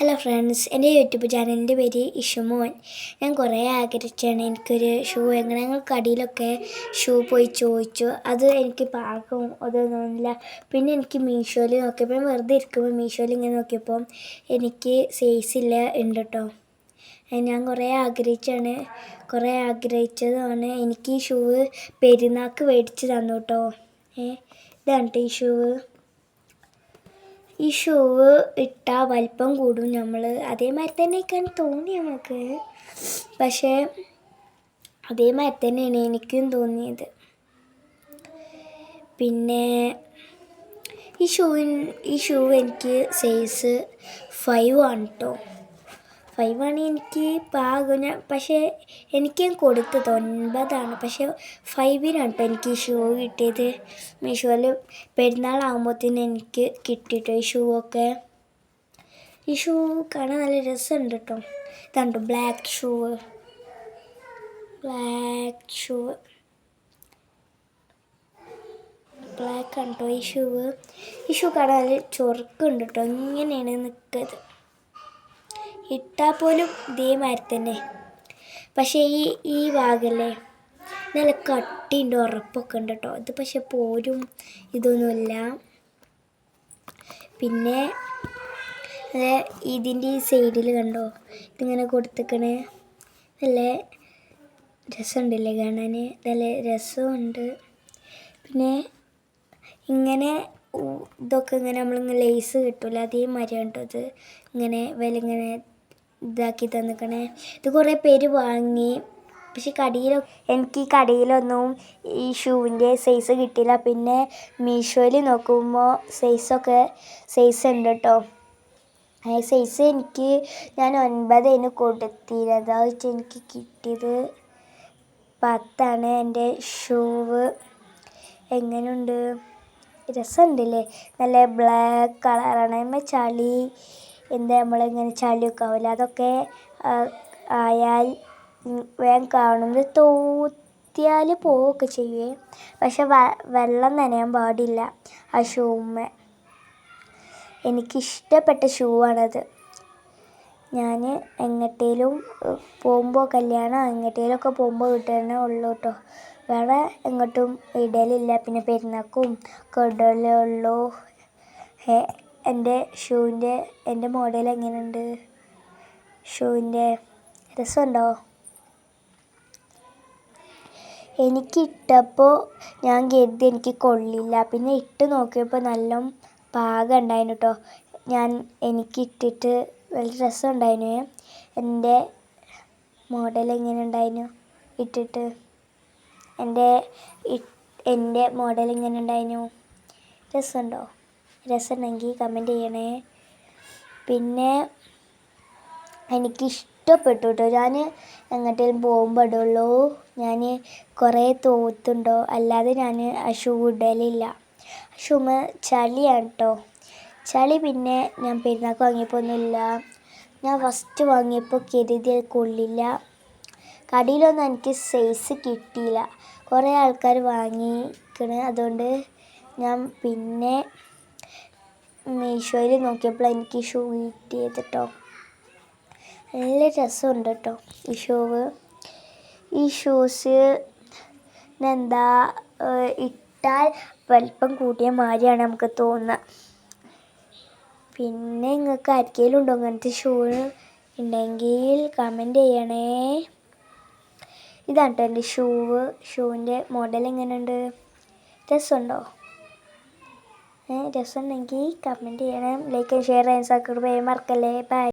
Hello friends എന്റെ YouTube ചാനലിന്റെ പേര് ഇഷുമോൻ. ഞാൻ കുറേ ആഗ്രഹിച്ചാണ് എനിക്കൊരു ഷൂ എങ്ങനെ ഞങ്ങൾ കടയിലൊക്കെ ഷൂ പോയി ചോദിച്ചു. അത് എനിക്ക് പാകം അതൊന്നുമില്ല പിന്നെ എനിക്ക് മീഷോയിൽ നോക്കിയപ്പോൾ വെറുതെ ഇരിക്കുമ്പോൾ മീഷോയിൽ ഇങ്ങനെ നോക്കിയപ്പോൾ എനിക്ക് സൈസ് ഇല്ല ഉണ്ട് കേട്ടോ ഞാൻ കുറേ ആഗ്രഹിച്ചാണ് കുറേ ആഗ്രഹിച്ചതാണ് എനിക്ക് ഈ ഷൂ പെരുന്നാൾക്ക് മേടിച്ച് തന്നു കേട്ടോ ഏ ഇതാണ് ഈ ഷൂ. ഈ ഷൂവ് ഇട്ടാൽ വലിപ്പം കൂടും നമ്മൾ അതേമാതിരി തന്നെയൊക്കെയാണ് തോന്നി നമുക്ക് പക്ഷേ അതേമാതിരി തന്നെയാണ് എനിക്കും തോന്നിയത്. പിന്നെ ഈ ഷൂവിൻ ഈ ഷൂ എനിക്ക് സൈസ് ഫൈവ് ആണ് കേട്ടോ ഫൈവ് ആണ് എനിക്ക് പാകം ഞാൻ പക്ഷേ എനിക്ക് ഞാൻ കൊടുത്തത് ഒൻപതാണ്. പക്ഷേ ഫൈവിനാണ് കേട്ടോ എനിക്ക് ഈ ഷൂ കിട്ടിയത്. മീഷോയിൽ പെരുന്നാളാകുമ്പോഴത്തേന് എനിക്ക് കിട്ടിയിട്ടോ ഈ ഷൂ ഒക്കെ. ഈ ഷൂ കാണാൻ നല്ല രസമുണ്ട് കേട്ടോ ഇതുണ്ടോ black shoe. Black shoe. Black ആണ് കേട്ടോ ഈ ഷൂ. ഈ ഷൂ കാണാൻ നല്ല ചൊറുക്കുണ്ട് കേട്ടോ ഇങ്ങനെയാണ് നിൽക്കുന്നത് ഇട്ടാൽ പോലും ഇതേമാതിരി തന്നെ. പക്ഷേ ഈ ഈ ഭാഗമല്ലേ നല്ല കട്ടിയുണ്ട് ഉറപ്പൊക്കെ ഉണ്ട് കേട്ടോ. ഇത് പക്ഷെ പോരും ഇതൊന്നുമില്ല. പിന്നെ ഇതിന്റെ ഈ സൈഡിൽ കണ്ടോ? ഇതിങ്ങനെ കൊടുത്തിക്കണേ. നല്ല രസമുണ്ടല്ലേ കാണാൻ? നല്ല രസമുണ്ട്. പിന്നെ ഇങ്ങനെ ഇതൊക്കെ ഇങ്ങനെ നമ്മളിങ്ങനെ ലേസ് കിട്ടില്ല അതേമാതിരിയാണ് കേട്ടോ ഇത്? ഇങ്ങനെ വില ഇങ്ങനെ ഇതാക്കി തന്നിക്കണേ. ഇത് കുറേ പേര് വാങ്ങി. പക്ഷെ കടയിൽ എനിക്ക് ഈ കടയിലൊന്നും ഈ ഷൂവിന്റെ സൈസ് കിട്ടിയില്ല. പിന്നെ മീഷോയിൽ നോക്കുമ്പോൾ സൈസൊക്കെ സൈസ് ഉണ്ട് കേട്ടോ ആ സൈസ് എനിക്ക് ഞാൻ ഒൻപതിന് കൊടുത്തിരുന്നത്. വെച്ച് എനിക്ക് കിട്ടിയത് പത്താണ്. എന്റെ ഷൂവ് എങ്ങനെയുണ്ട് രസമുണ്ടല്ലേ? നല്ല ബ്ലാക്ക് കളറാണ് ചളി എന്താ നമ്മളിങ്ങനെ ചളിയൊക്കെ ആവില്ല അതൊക്കെ ആയാൽ വേഗം കാണുന്നത് തോത്തിയാൽ പോവുകയൊക്കെ ചെയ്യുവേ. പക്ഷെ വെള്ളം നനയാൻ പാടില്ല. ആ ഷൂമ്മ എനിക്കിഷ്ടപ്പെട്ട ഷൂ ആണത്. ഞാൻ എങ്ങട്ടേലും പോകുമ്പോൾ കല്യാണം എങ്ങട്ടേലൊക്കെ പോകുമ്പോൾ ഇട്ടതന്നെ ഉള്ളൂ കേട്ടോ വേറെ എങ്ങോട്ടും ഇടലില്ല. പിന്നെ പെരുന്നാക്കും ഒക്കെ ഉള്ളൂ എന്റെ ഷൂവിന്റെ എന്റെ മോഡൽ എങ്ങനെയുണ്ട്? ഷൂവിന്റെ രസമുണ്ടോ? എനിക്ക് ഇട്ടപ്പോൾ ഞാൻ കരുതി എനിക്ക് കൊള്ളില്ല. പിന്നെ ഇട്ട് നോക്കിയപ്പോൾ നല്ല പാകം ഉണ്ടായിരുന്നു കേട്ടോ ഞാൻ എനിക്കിട്ടിട്ട് നല്ല രസം ഉണ്ടായിരുന്നു എന്റെ മോഡൽ എങ്ങനെ ഉണ്ടായിരുന്നു ഇട്ടിട്ട്? എന്റെ എന്റെ മോഡൽ എങ്ങനെ ഉണ്ടായിരുന്നു രസമുണ്ടോ? രസമുണ്ടെങ്കിൽ കമന്റ് ചെയ്യണേ. പിന്നെ എനിക്കിഷ്ടപ്പെട്ടു കേട്ടോ ഞാൻ എങ്ങോട്ടേലും പോകുമ്പോൾ ഇടുള്ളൂ. ഞാൻ കുറേ തോത്തുണ്ടോ അല്ലാതെ ഞാൻ ആ ഷൂ ഇടലില്ല. ഷൂമ് ചളിയാണ് കേട്ടോ ചളി പിന്നെ ഞാൻ പെരുന്നാൾക്ക് വാങ്ങിയപ്പോൾ ഒന്നുമില്ല ഞാൻ ഫസ്റ്റ് വാങ്ങിയപ്പോൾ കരുതി കൊള്ളില്ല. കടയിലൊന്നും എനിക്ക് സൈസ് കിട്ടിയില്ല. കുറേ ആൾക്കാർ വാങ്ങിക്കണേ. അതുകൊണ്ട് ഞാൻ പിന്നെ മീഷോയിൽ നോക്കിയപ്പോൾ എനിക്ക് ഷൂ കിട്ടിയത് കേട്ടോ നല്ല രസമുണ്ട് കേട്ടോ ഈ ഷൂവ് ഈ ഷൂസ് എന്താ ഇട്ടാൽ വലിപ്പം കൂട്ടിയ മാതിരിയാണ് നമുക്ക് തോന്നുന്നത് പിന്നെ നിങ്ങൾക്ക് ആർക്കെങ്കിലും ഉണ്ടോ അങ്ങനത്തെ ഷൂ ഉണ്ടെങ്കിൽ കമന്റ് ചെയ്യണേ. ഇതാണ് കേട്ടോ എന്റെ ഷൂവ് ഷൂവിന്റെ മോഡൽ എങ്ങനെയുണ്ട്? രസമുണ്ടോ? രസമുണ്ടെങ്കിൽ കമന്റ് ചെയ്യണം. ലൈക്ക് ഷെയർ ചെയ്യാൻ സബ്സ്ക്രൈബ് ചെയ്യാൻ മറക്കല്ലേ. ബൈ